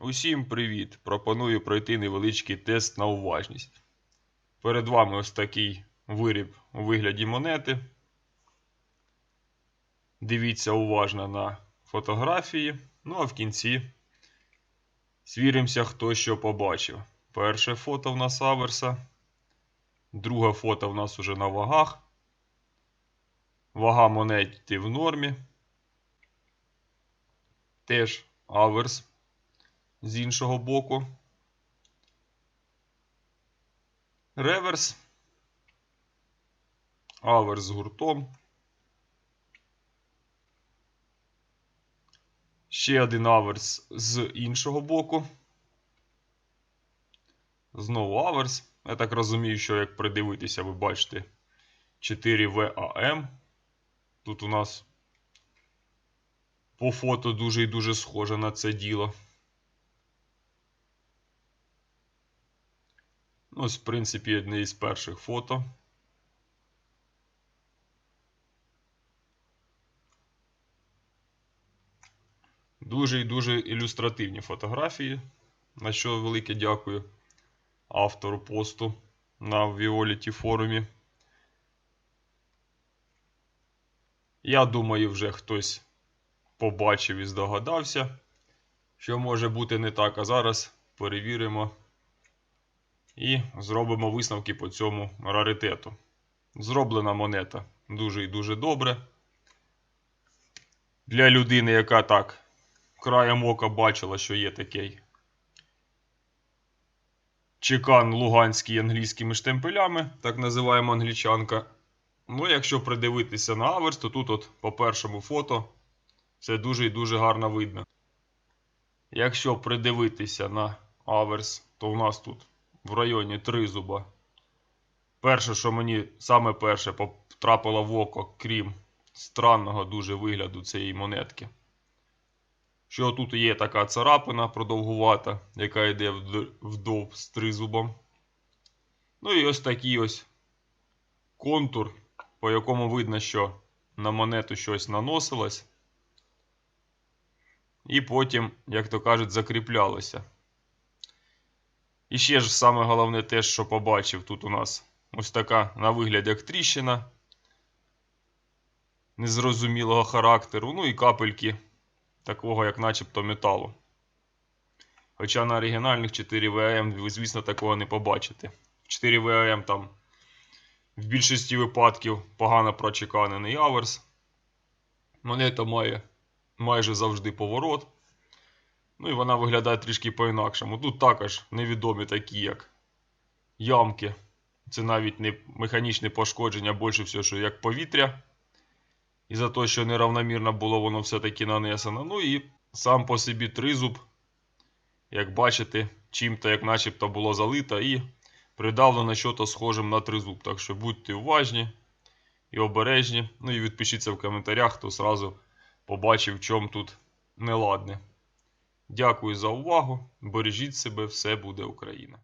Усім привіт! Пропоную пройти невеличкий тест на уважність. Перед вами ось такий виріб у вигляді монети. Дивіться уважно на фотографії. Ну а в кінці свіримося, хто що побачив. Перше фото в нас аверса. Друге фото в нас уже на вагах. Вага монети в нормі. Теж аверс з іншого боку. Реверс. Аверс з гуртом. Ще один аверс з іншого боку. Знову аверс. Я так розумію, що як придивитися, ви бачите 4 ВАМ. Тут у нас по фото дуже і дуже схоже на це діло. Ось, в принципі, одне із перших фото. Дуже і дуже ілюстративні фотографії, на що велике дякую автору посту на Violet форумі. Я думаю, вже хтось побачив і здогадався, що може бути не так. А зараз перевіримо і зробимо висновки по цьому раритету. Зроблена монета дуже і дуже добре. Для людини, яка так краєм ока бачила, що є такий чекан луганський англійськими штемпелями, так називаємо англічанка. Ну, якщо придивитися на аверс, то тут, от по першому фото, це дуже і дуже гарно видно. Якщо придивитися на аверс, то у нас тут в районі тризуба. Перше, що мені саме перше потрапило в око, крім странного дуже вигляду цієї монетки. Що тут є така царапина продовгувата, яка йде вдов з тризубом. Ну і ось такий ось контур, по якому видно, що на монету щось наносилось. І потім, як то кажуть, закріплялося. І ще ж саме головне те, що побачив, тут у нас ось така на вигляд як тріщина незрозумілого характеру. Ну і капельки такого, як начебто металу. Хоча на оригінальних 4 ВМ ви, звісно, такого не побачите. 4 ВМ там в більшості випадків погано прочеканений аверс. Монета має майже завжди поворот. Ну і вона виглядає трішки по-інакшому. Тут також невідомі такі, як ямки. Це навіть не механічне пошкодження, більше всього, що як повітря. І за те, що неравномірно було воно все-таки нанесено. Ну і сам по собі тризуб, як бачите, чим-то, як начебто було залито і придавлено щось схожим на тризуб. Так що будьте уважні і обережні. Ну і відпишіться в коментарях, хто сразу побачив, в чому тут неладне. Дякую за увагу. Бережіть себе, все буде Україна!